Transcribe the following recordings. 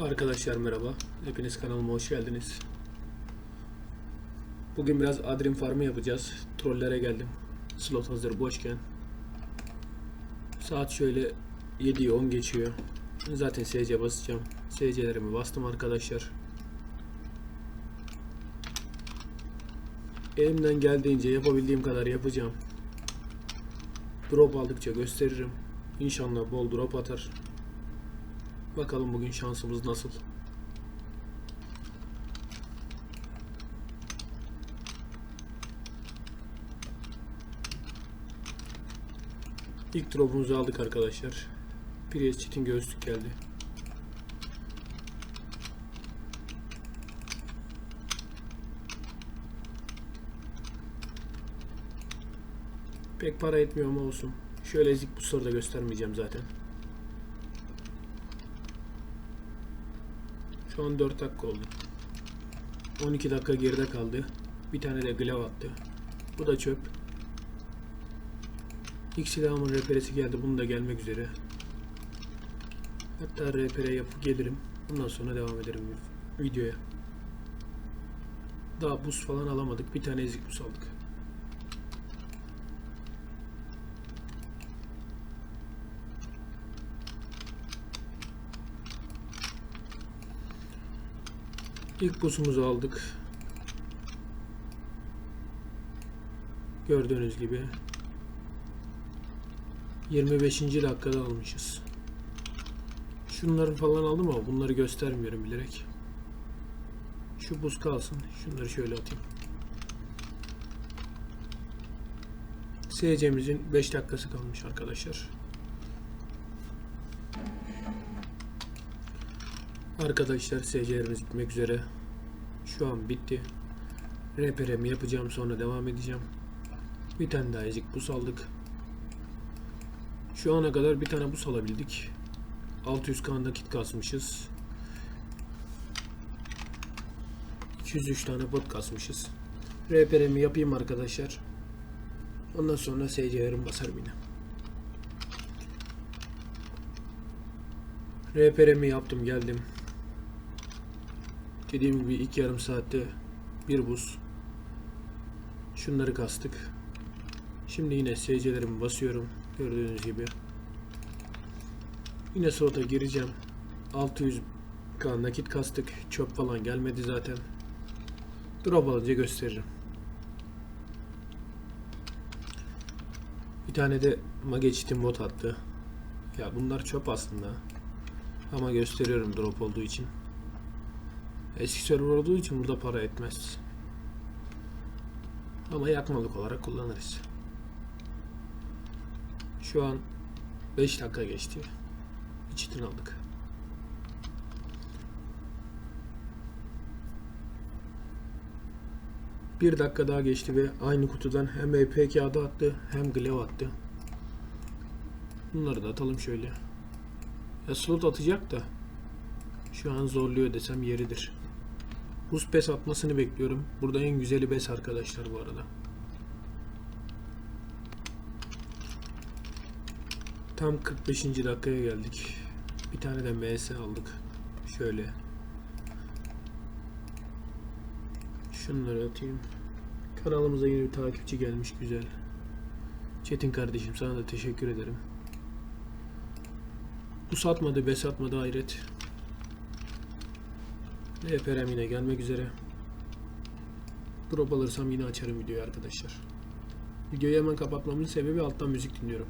Arkadaşlar merhaba. Hepiniz kanalıma hoş geldiniz. Bugün biraz Adrim Farmı yapacağız. Trollere geldim. Slot hazır boşken. Saat şöyle 7'yi 10 geçiyor. Zaten SC basacağım. SC'lerimi bastım arkadaşlar. Elimden geldiğince yapabildiğim kadar yapacağım. Drop aldıkça gösteririm. İnşallah bol drop atar. Bakalım bugün şansımız nasıl. İlk drop'umuzu aldık arkadaşlar. Prius Çetin göğüslük geldi. Pek para etmiyor ama olsun. Şöyle ezik busları da göstermeyeceğim zaten. Şu an 4 dakika oldu. 12 dakika geride kaldı. Bir tane de glav attı. Bu da çöp. İlk silahımın reperesi geldi. Bunu da gelmek üzere. Hatta repere yapıp gelirim. Bundan sonra devam ederim videoya. Daha buz falan alamadık. Bir tane ezik buz aldık. İlk buzumuzu aldık. Gördüğünüz gibi 25. dakikada almışız. Şunları falan aldım ama bunları göstermiyorum bilerek. Şu buz kalsın. Şunları şöyle atayım. SC'mizin 5 dakikası kalmış arkadaşlar. Arkadaşlar SC'lerimiz gitmek üzere. Şu an bitti. Reperemi yapacağım sonra devam edeceğim. Bir tane daha ezik bus aldık. Şu ana kadar bir tane bus alabildik. 600 kan nakit kasmışız. 203 tane bot kasmışız. Reperemi yapayım arkadaşlar. Ondan sonra SC'lerim basar yine. Reperemi yaptım geldim. Dediğim gibi ilk yarım saatte bir buz. Şunları kastık. Şimdi yine SC'lerimi basıyorum. Gördüğünüz gibi. Yine slota gireceğim. 600 k nakit kastık. Çöp falan gelmedi zaten. Drop alınca gösteririm. Bir tane de Mageçit'in bot attı. Ya bunlar çöp aslında. Ama gösteriyorum drop olduğu için. Eski server olduğu için burada para etmez. Ama yakmalık olarak kullanırız. Şu an 5 dakika geçti. İçitin aldık. Bir dakika daha geçti ve aynı kutudan hem EP kağıdı attı hem glaive attı. Bunları da atalım şöyle. Ya slot atacak da şu an zorluyor desem yeridir. Buz pes atmasını bekliyorum. Burada en güzeli bes arkadaşlar bu arada. Tam 45. dakikaya geldik. Bir tane de MS aldık. Şöyle. Şunları atayım. Kanalımıza yeni bir takipçi gelmiş güzel. Çetin kardeşim sana da teşekkür ederim. Bu satmadı, be satmadı hayret. EPRM yine gelmek üzere. Drop alırsam yine açarım videoyu arkadaşlar. Videoyu hemen kapatmamın sebebi alttan müzik dinliyorum.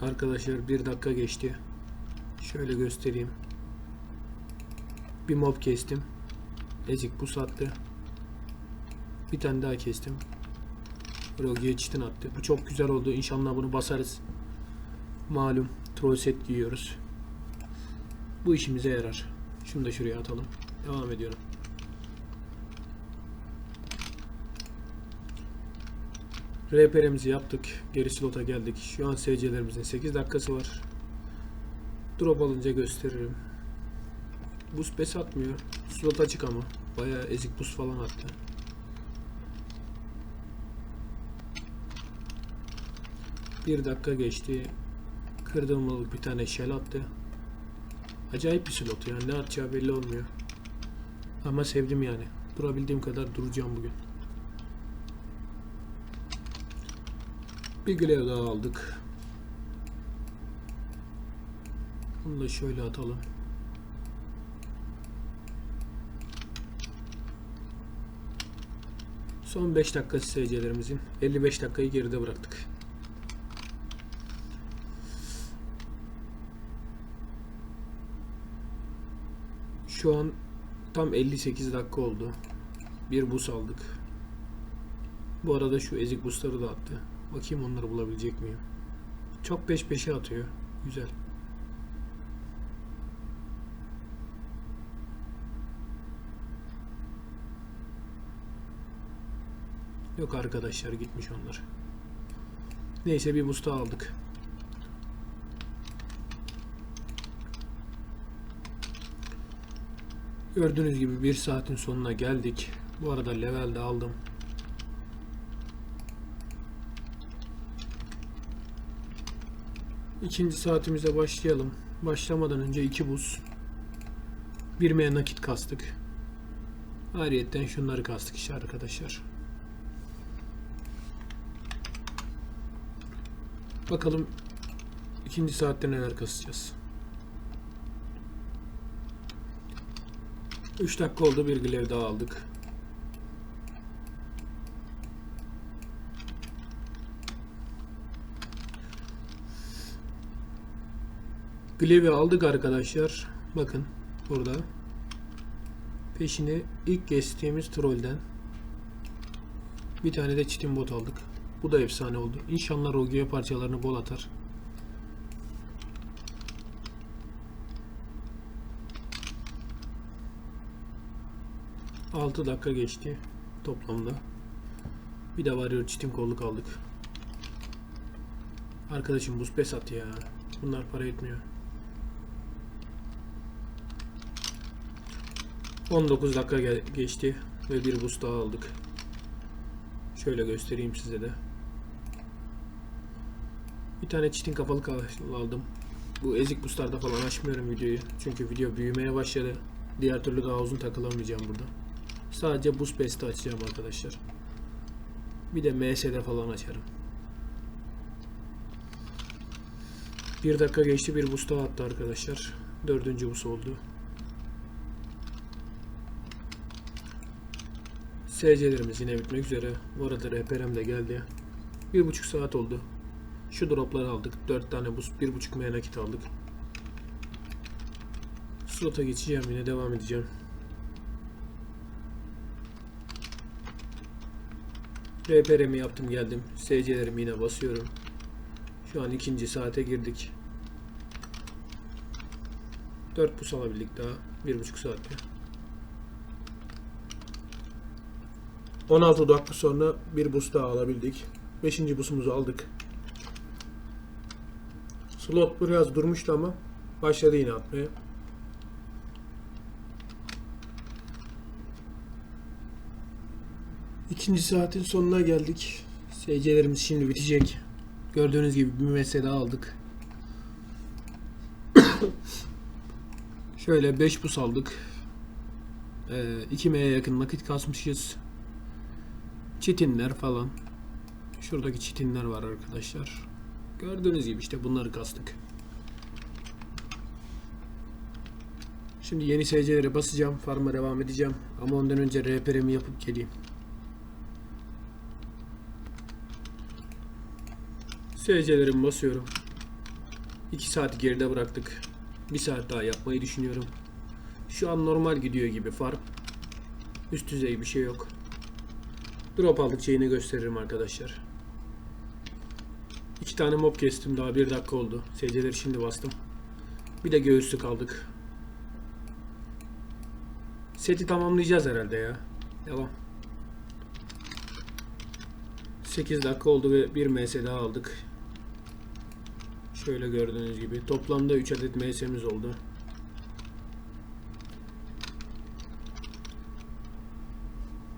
Arkadaşlar bir dakika geçti. Şöyle göstereyim. Bir mob kestim. Ezik bu sattı. Bir tane daha kestim. Rogi'ye çitin attı. Bu çok güzel oldu. İnşallah bunu basarız. Malum troll set giyiyoruz. Bu işimize yarar. Şunu da şuraya atalım. Devam ediyorum. RPR'imizi yaptık. Geri slota geldik. Şu an SC'lerimizin 8 dakikası var. Drop alınca gösteririm. Boost pes atmıyor. Slot açık ama. Bayağı ezik boost falan attı. Bir dakika geçti. Kırdığım bir tane shell attı. Acayip bir slot ya. Ne atacağı belli olmuyor. Ama sevdim yani. Durabildiğim kadar duracağım bugün. Bir grev daha aldık. Bunu da şöyle atalım. Son 5 dakika SC'lerimizin 55 dakikayı geride bıraktık. Şu an tam 58 dakika oldu. Bir bus aldık. Bu arada şu ezik busları da attı. Bakayım onları bulabilecek miyim? Çok peş peşe atıyor. Güzel. Yok arkadaşlar gitmiş onlar. Neyse bir daha aldık. Gördüğünüz gibi bir saatin sonuna geldik. Bu arada level de aldım. İkinci saatimize başlayalım. Başlamadan önce iki buz. Bir M nakit kastık. Ayrıyetten şunları kastık işte arkadaşlar. Bakalım ikinci saatte neler kasacağız. 3 dakika oldu bir grev daha aldık. Glaive'i aldık arkadaşlar. Bakın burada. Peşine ilk geçtiğimiz trollden bir tane de çitin bot aldık. Bu da efsane oldu. İnşallah Rogue parçalarını bol atar. Altı dakika geçti toplamda. Bir de varıyor çitin kolluk aldık. Arkadaşım buz pes at ya. Bunlar para etmiyor. 19 dakika geçti ve bir buz daha aldık. Şöyle göstereyim size de. Bir tane çitin kafalı kal- aldım. Bu ezik boostlarda falan açmıyorum videoyu. Çünkü video büyümeye başladı. Diğer türlü daha uzun takılamayacağım burada. Sadece boost pest'i açacağım arkadaşlar. Bir de MS'de falan açarım. Bir dakika geçti bir boost daha attı arkadaşlar. Dördüncü boost oldu. SC'lerimiz yine bitmek üzere. Bu arada rehberim de geldi. Bir buçuk saat oldu. Şu dropları aldık. Dört tane boost, bir buçuk mana kit aldık. Slota geçeceğim yine devam edeceğim. RPR'mi yaptım geldim. SC'lerimi yine basıyorum. Şu an ikinci saate girdik. 4 bus alabildik daha. Bir buçuk saatte. 16 dakika sonra bir bus daha alabildik. 5. busumuzu aldık. Slot biraz durmuştu ama başladı yine atmaya. İkinci saatin sonuna geldik. SC'lerimiz şimdi bitecek. Gördüğünüz gibi bir mesele daha aldık. Şöyle 5 bus aldık. 2 M'ye yakın nakit kasmışız. Çitinler falan. Şuradaki çitinler var arkadaşlar. Gördüğünüz gibi işte bunları kastık. Şimdi yeni SC'lere basacağım. Farm'a devam edeceğim. Ama ondan önce RPR'imi yapıp geleyim. SC'lerimi basıyorum. 2 saat geride bıraktık. 1 saat daha yapmayı düşünüyorum. Şu an normal gidiyor gibi farm. Üst düzey bir şey yok. Drop aldıkça yine gösteririm arkadaşlar. İki tane mob kestim daha bir dakika oldu. SC'leri şimdi bastım. Bir de göğüslük aldık. Seti tamamlayacağız herhalde ya. Devam. 8 dakika oldu ve bir MS daha aldık. Şöyle gördüğünüz gibi. Toplamda 3 adet MS'miz oldu.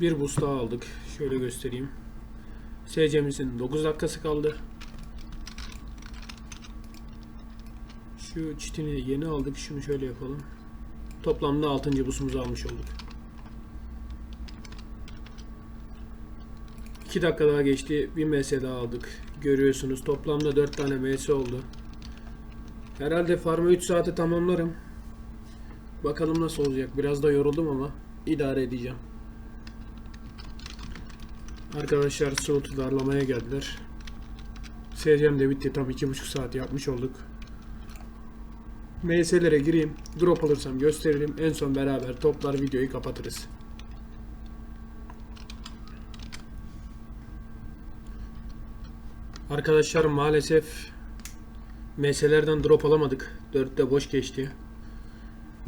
Bir boost daha aldık. Şöyle göstereyim. SC'mizin 9 dakikası kaldı. Şu çitini yeni aldık. Şunu şöyle yapalım. Toplamda 6. busumuzu almış olduk. 2 dakika daha geçti. Bir MS daha aldık. Görüyorsunuz. Toplamda 4 tane MS oldu. Herhalde farmı 3 saate tamamlarım. Bakalım nasıl olacak. Biraz da yoruldum ama idare edeceğim. Arkadaşlar slotu darlamaya geldiler. SCM de bitti. Tam 2,5 saat yapmış olduk. MS'lere gireyim. Drop alırsam gösteririm. En son beraber toplar videoyu kapatırız. Arkadaşlar maalesef MS'lerden drop alamadık. 4'te boş geçti.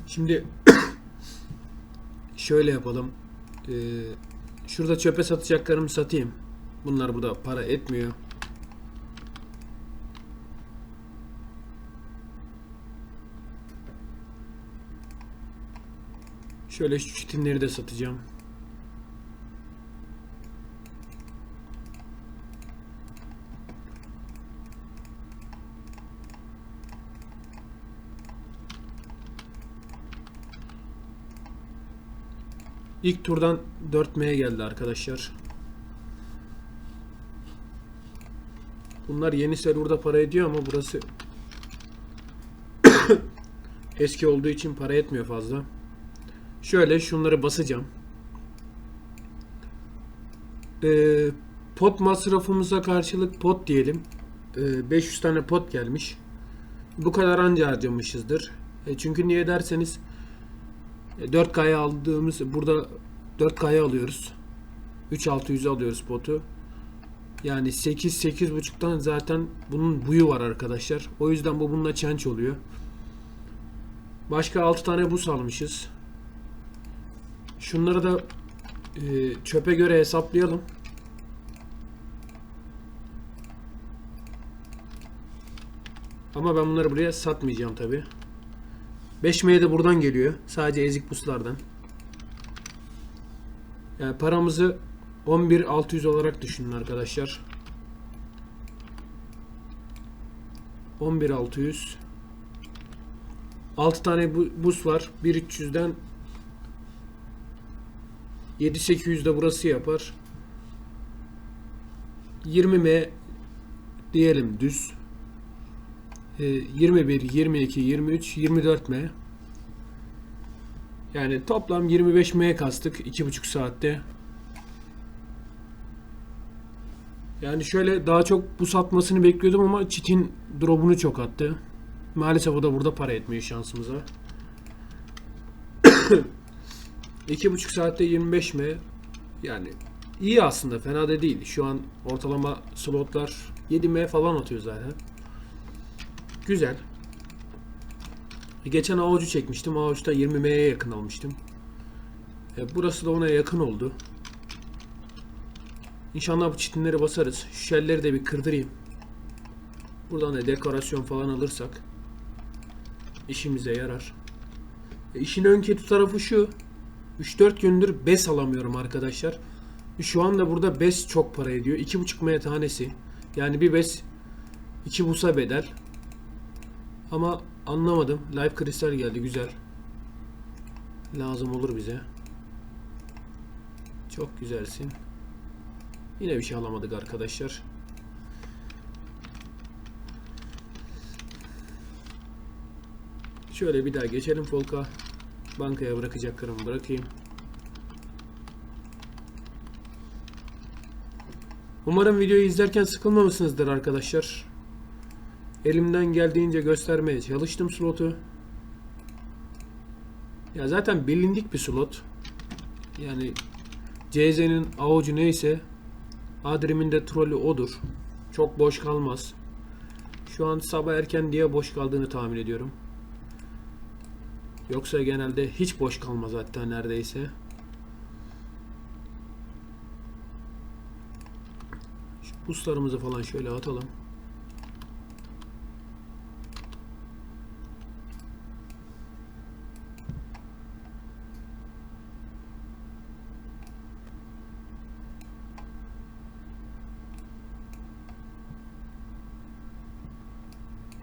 Şimdi şöyle yapalım. Ee, şurada çöpe satacaklarımı satayım. Bunlar burada para etmiyor. Şöyle şu çitinleri de satacağım. İlk turdan 4M geldi arkadaşlar. Bunlar yeni serverda para ediyor ama burası eski olduğu için para etmiyor fazla. Şöyle şunları basacağım. Ee, pot masrafımıza karşılık pot diyelim. Ee, 500 tane pot gelmiş. Bu kadar anca harcamışızdır. E, çünkü niye derseniz 4K'ya aldığımız burada 4K'ya alıyoruz. 3600 alıyoruz potu. Yani 8 8.5'tan zaten bunun buyu var arkadaşlar. O yüzden bu bununla change oluyor. Başka 6 tane bus almışız. Şunları da e, çöpe göre hesaplayalım. Ama ben bunları buraya satmayacağım tabi. 5M de buradan geliyor. Sadece ezik buslardan. Yani paramızı 11600 olarak düşünün arkadaşlar. 11600 6 tane bu- bus var. 1300'den 7800 de burası yapar. 20M diyelim düz. Ee, 21, 22, 23, 24M. Yani toplam 25M kastık 2,5 saatte. Yani şöyle daha çok bu satmasını bekliyordum ama çitin drop'unu çok attı. Maalesef o da burada para etmiyor şansımıza. 2,5 saatte 25 mi? Yani iyi aslında fena da değil. Şu an ortalama slotlar 7M falan atıyor zaten. Güzel. Geçen avucu çekmiştim. Avuçta 20M'ye yakın almıştım. E, burası da ona yakın oldu. İnşallah bu çitinleri basarız. Şu şelleri de bir kırdırayım. Buradan da dekorasyon falan alırsak işimize yarar. E, işin ön kötü tarafı şu. 3-4 gündür bes alamıyorum arkadaşlar. Şu anda burada bes çok para ediyor. 2,5 M tanesi. Yani bir bes 2 busa bedel. Ama anlamadım. Live kristal geldi güzel. Lazım olur bize. Çok güzelsin. Yine bir şey alamadık arkadaşlar. Şöyle bir daha geçelim Folk'a. Bankaya bırakacaklarımı bırakayım. Umarım videoyu izlerken sıkılmamışsınızdır arkadaşlar. Elimden geldiğince göstermeye çalıştım slotu. Ya zaten bilindik bir slot. Yani CZ'nin avucu neyse Adrim'in de trolü odur. Çok boş kalmaz. Şu an sabah erken diye boş kaldığını tahmin ediyorum. Yoksa genelde hiç boş kalmaz hatta neredeyse. Şu buslarımızı falan şöyle atalım.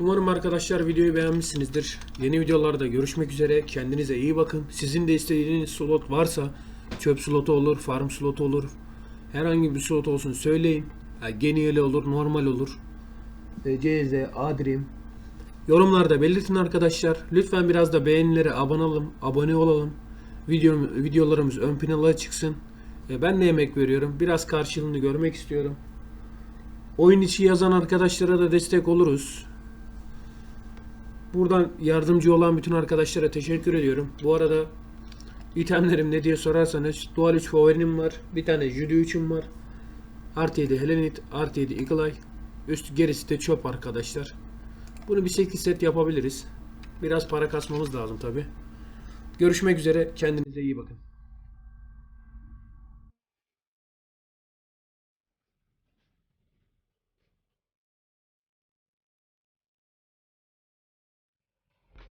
Umarım arkadaşlar videoyu beğenmişsinizdir. Yeni videolarda görüşmek üzere. Kendinize iyi bakın. Sizin de istediğiniz slot varsa çöp slotu olur, farm slotu olur. Herhangi bir slot olsun söyleyin. Ha, Geniali olur, normal olur. E, CZ, Adrim. Yorumlarda belirtin arkadaşlar. Lütfen biraz da beğenilere abone olalım, abone olalım. Video, videolarımız ön plana çıksın. E, ben de emek veriyorum. Biraz karşılığını görmek istiyorum. Oyun içi yazan arkadaşlara da destek oluruz. Buradan yardımcı olan bütün arkadaşlara teşekkür ediyorum. Bu arada itemlerim ne diye sorarsanız Dual 3 favorim var. Bir tane Judy 3'üm var. Artı 7 Helenit, artı 7 Eagle Eye. Üst gerisi de çöp arkadaşlar. Bunu bir 8 set yapabiliriz. Biraz para kasmamız lazım tabi. Görüşmek üzere. Kendinize iyi bakın.